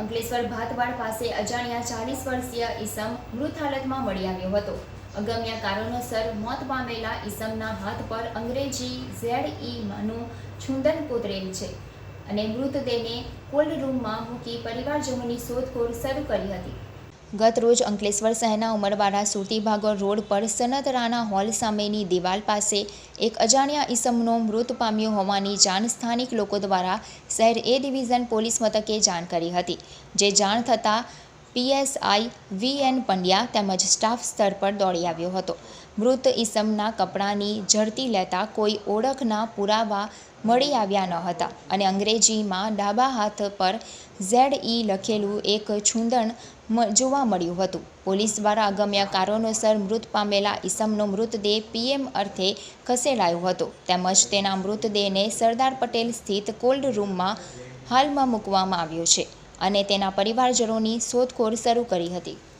અંકલેશ્વર ભાતવાડ પાસે અજાણ્યા ચાલીસ વર્ષીય ઈસમ મૃત હાલતમાં મળી આવ્યો હતો. અગમ્ય કારણોસર મોત પામેલા ઈસમના હાથ પર અંગ્રેજી ઝેડ ઈનું છુંદન કોતરેલ છે અને મૃતદેહને કોલ્ડ રૂમમાં મૂકી પરિવારજનોની શોધખોળ શરૂ કરી હતી. ગત રોજ અંકલેશ્વર શહેરના ઉમરવાડા સુરતી ભાગોળ રોડ પર સનત રાણા હોલ સામેની દિવાલ પાસે એક અજાણ્યા ઈસમનો મૃત પામ્યો હોવાની જાણ સ્થાનિક લોકો દ્વારા શહેર એ ડિવિઝન પોલીસ મથકે જાણ કરી હતી. જે જાણ થતાં પીએસઆઈ વી એન પંડ્યા તેમજ સ્ટાફ સ્તર પર દોડી આવ્યો હતો. મૃત ઈસમના કપડાની ઝડતી લેતા કોઈ ઓળખના પુરાવા મળી આવ્યા ન હતા અને અંગ્રેજીમાં ડાબા હાથ પર ઝેડ ઈ લખેલું એક છૂંદણ જોવા મળ્યું હતું. પોલીસ દ્વારા અગમ્ય કારણોસર મૃત પામેલા ઈસમનો મૃતદેહ પીએમ અર્થે ખસેડાયો હતો. તેમજ તેના મૃતદેહને સરદાર પટેલ સ્થિત કોલ્ડ રૂમમાં હાલમાં મૂકવામાં આવ્યો છે. અને તેના પરિવારજનોની શોધખોળ શરૂ કરી હતી.